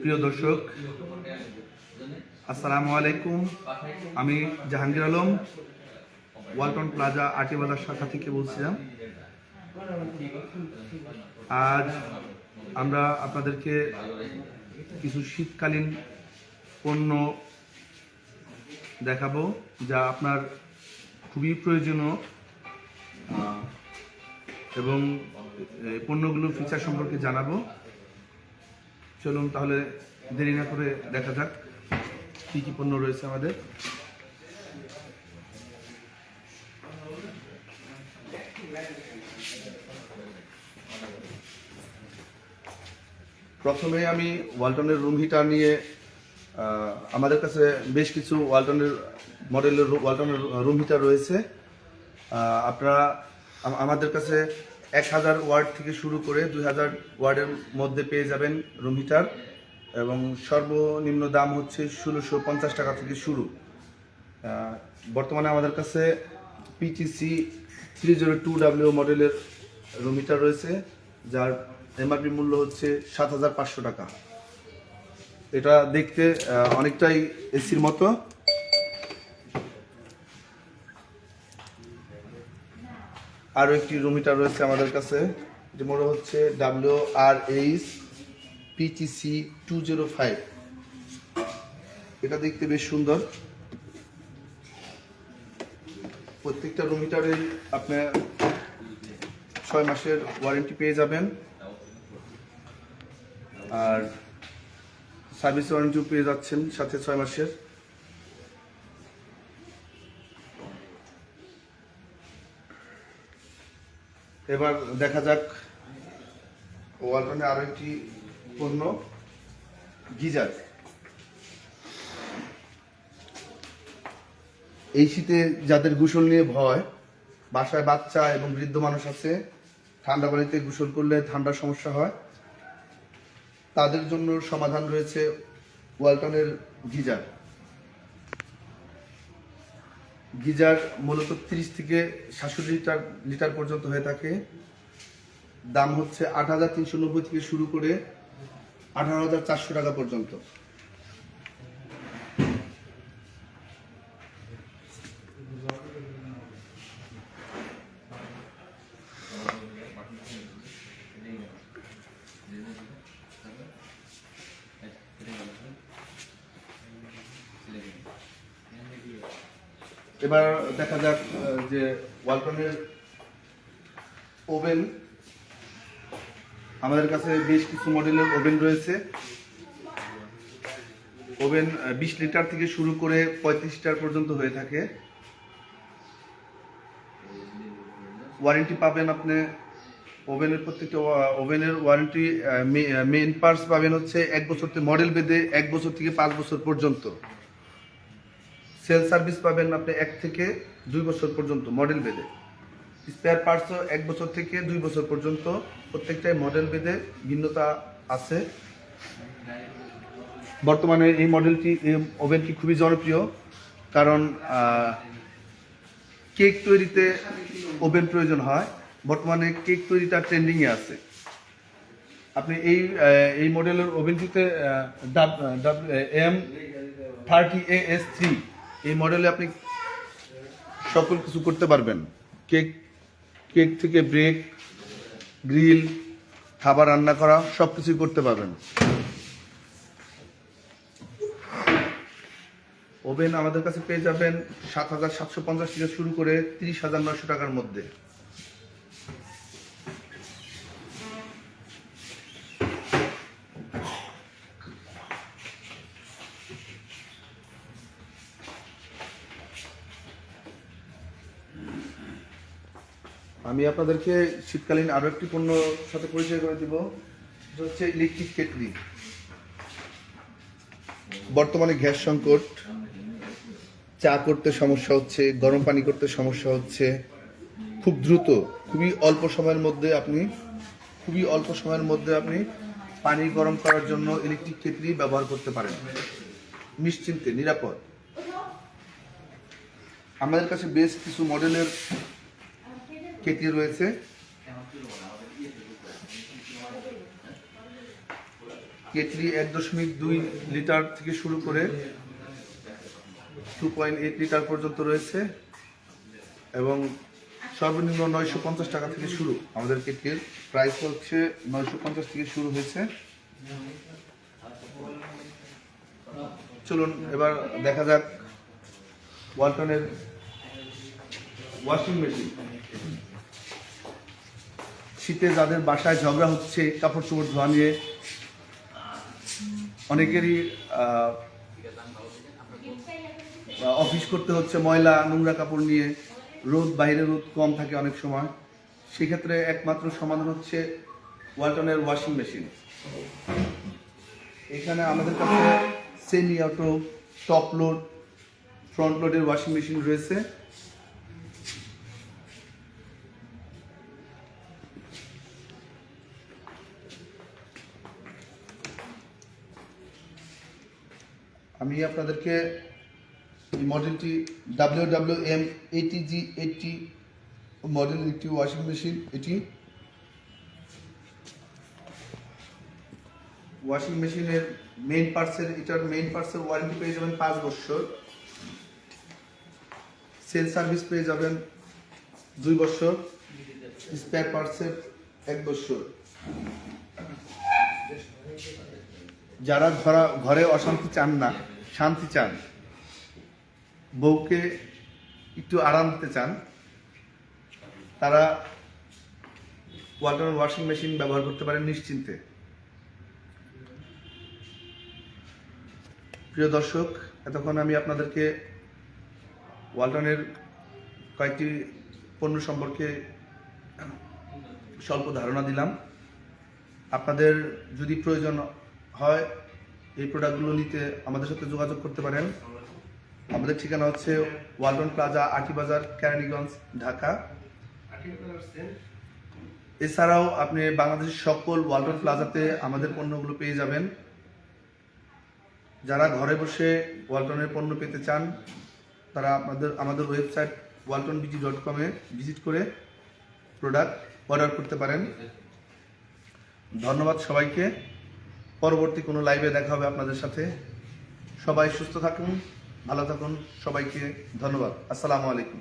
প্রিয় দর্শক, আসসালামু আলাইকুম। আমি জাহাঙ্গীর আলম, ওয়ালটন প্লাজা আটি বাজার শাখা থেকে বলছিলাম। আজ আমরা আপনাদেরকে কিছু শীতকালীন পণ্য দেখাবো, যা আপনার খুবই প্রয়োজনীয়, এবং পণ্যগুলোর ফিচার সম্পর্কে জানাব। চলুন তাহলে দেরি না করে দেখা যাক কী কী পণ্য রয়েছে আমাদের। প্রথমে আমি ওয়ালটনের রুম হিটার নিয়ে আমাদের কাছে বেশ কিছু ওয়ালটনের মডেলের ওয়ালটনের রুম হিটার রয়েছে। আপনারা আমাদের কাছে এক হাজার ওয়ার্ড থেকে শুরু করে দুই হাজার ওয়ার্ডের মধ্যে পেয়ে যাবেন রুম হিটার এবং সর্বনিম্ন দাম হচ্ছে ষোলোশো পঞ্চাশ টাকা থেকে শুরু। বর্তমানে আমাদের কাছে PTC three zero two W মডেলের রুম হিটার রয়েছে, যার এমআরপি মূল্য হচ্ছে সাত হাজার পাঁচশো টাকা। এটা দেখতে অনেকটাই এসির মতো। আরও একটি রুম হিটার রয়েছে আমাদের কাছে। যে মনে হচ্ছে W R H PTC two zero five এটা দেখতে বেশ সুন্দর। প্রত্যেকটা রুম হিটারে আপনার ছয় মাসের ওয়ারেন্টি পেয়ে যাবেন। আর সার্ভিস ওয়ারেন্টিও পেয়ে যাচ্ছেন সাথে ছয় মাসের। এবার দেখা যাক ওয়ালটনে আরও একটি পণ্য, গিজার। এই শীতে যাদের গোসল নিয়ে ভয়, বাসায় বাচ্চা এবং বৃদ্ধ মানুষ আছে, ঠান্ডা পানিতে গোসল করলে ঠান্ডার সমস্যা হয়। তাদের জন্য সমাধান রয়েছে ওয়ালটনের গিজার। গিজার মূলত তিরিশ থেকে সাতষট্টি লিটার লিটার পর্যন্ত হয়ে থাকে। দাম হচ্ছে আট হাজার তিনশো নব্বই থেকে শুরু করে আঠারো হাজার চারশো টাকা পর্যন্ত। এবার দেখা যাক যে ওয়ালটনের ওভেন, আমাদের কাছে বেশ কিছু মডেলের ওভেন রয়েছে। ওভেন বিশ লিটার থেকে শুরু করে পঁয়ত্রিশ লিটার পর্যন্ত হয়ে থাকে। ওয়ারেন্টি পাবেন আপনি, ওভেনের প্রত্যেকটা ওভেনের ওয়ারেন্টি মেইন পার্টস পাবেন হচ্ছে এক বছর থেকে মডেল বেঁধে এক বছর থেকে পাঁচ বছর পর্যন্ত। সেল সার্ভিস পাবেন আপনি এক থেকে দুই বছর পর্যন্ত মডেল বেঁধে স্পেয়ার পার্টসও এক বছর থেকে দুই বছর পর্যন্ত প্রত্যেকটাই মডেল বেদে ভিন্নতা আছে। বর্তমানে এই মডেলটি, এই ওভেনটি খুবই জনপ্রিয় কারণ কেক তৈরিতে ওভেন প্রয়োজন হয়। বর্তমানে কেক তৈরিটা ট্রেন্ডিংয়ে আছে। আপনি এই এই মডেলের ওভেনটিতে M thirty A S three এই মডেলে আপনি সকল কিছু করতে পারবেন। কেক কেক থেকে ব্রেক, গ্রিল, খাবার রান্না করা সব কিছুই করতে পারবেন। ওভেন আমাদের কাছে পেয়ে যাবেন সাত হাজার সাতশো পঞ্চাশ থেকে শুরু করে তিরিশ হাজার নয়শো টাকার মধ্যে। আমি আপনাদেরকে শীতকালীন আরও একটি পণ্য সাথে পরিচয় করে দিব। হচ্ছে ইলেকট্রিক কেটলি। বর্তমানে গ্যাস সংকট, চা করতে সমস্যা হচ্ছে, গরম পানি করতে সমস্যা হচ্ছে। খুব দ্রুত, খুবই অল্প সময়ের মধ্যে আপনি, খুবই অল্প সময়ের মধ্যে আপনি পানি গরম করার জন্য ইলেকট্রিক কেটলি ব্যবহার করতে পারেন। নিশ্চিন্তে, নিরাপদ। আমাদের কাছে বেশ কিছু মডেলের কেটলি রয়েছে? কেটলি এক দশমিক দুই লিটার থেকে শুরু করে টু পয়েন্ট এইট লিটার পর্যন্ত রয়েছে এবং সর্বনিম্ন নয়শো পঞ্চাশ টাকা থেকে শুরু। আমাদের কেটলির প্রাইস হচ্ছে নয়শো পঞ্চাশ থেকে শুরু হয়েছে। চলুন, এবার দেখা যাক ওয়ালটনের ওয়াশিং মেশিন শীতে যাদের বাসায় ঝগড়া হচ্ছে, কাপড় চোপড় ধোয়া নিয়ে, অনেকেরই অফিস করতে হচ্ছে ময়লা, নোংরা কাপড় নিয়ে, রোদ, বাইরে রোদ কম থাকে অনেক সময়। সেক্ষেত্রে একমাত্র সমাধান হচ্ছে ওয়ালটনের ওয়াশিং মেশিন এখানে আমাদের কাছে semi auto top load front লোডের ওয়াশিং মেশিন রয়েছে। আমি আপনাদেরকে এই মডেলটি W W M eighty G eighty model একটি ওয়াশিং মেশিন এটি ওয়াশিং মেশিনের মেইন পার্টসের এটার মেইন পার্টসের ওয়ারেন্টি পেয়ে যাবেন পাঁচ বছর। সেল সার্ভিস পেয়ে যাবেন দুই বছর। স্পেয়ার পার্টসের এক বছর। যারা ঘরা ঘরে অশান্তি চান না, শান্তি চান, বউকে একটু আরাম দিতে চান, তারা ওয়াটার ওয়াশিং মেশিন ব্যবহার করতে পারেন নিশ্চিন্তে। প্রিয় দর্শক, এতক্ষণ আমি আপনাদেরকে ওয়ালটনের কয়েকটি পণ্য সম্পর্কে স্বল্প ধারণা দিলাম। আপনাদের যদি প্রয়োজন হয়, এই প্রোডাক্টগুলো নিতে আমাদের সাথে যোগাযোগ করতে পারেন। আমাদের ঠিকানা হচ্ছে ওয়ালটন প্লাজা, আটি বাজার, কেরানীগঞ্জ, ঢাকা। এছাড়াও আপনি বাংলাদেশের সকল ওয়ালটন প্লাজাতে আমাদের পণ্যগুলো পেয়ে যাবেন। যারা ঘরে বসে ওয়ালটনের পণ্য পেতে চান, তারা আমাদের আমাদের ওয়েবসাইট ওয়ালটন বিজি ডট কমে ভিজিট করে প্রোডাক্ট অর্ডার করতে পারেন। ধন্যবাদ সবাইকে। পরবর্তী কোনো লাইভে দেখা হবে আপনাদের সাথে। সবাই সুস্থ থাকুন, ভালো থাকুন। সবাইকে ধন্যবাদ। আসসালামু আলাইকুম।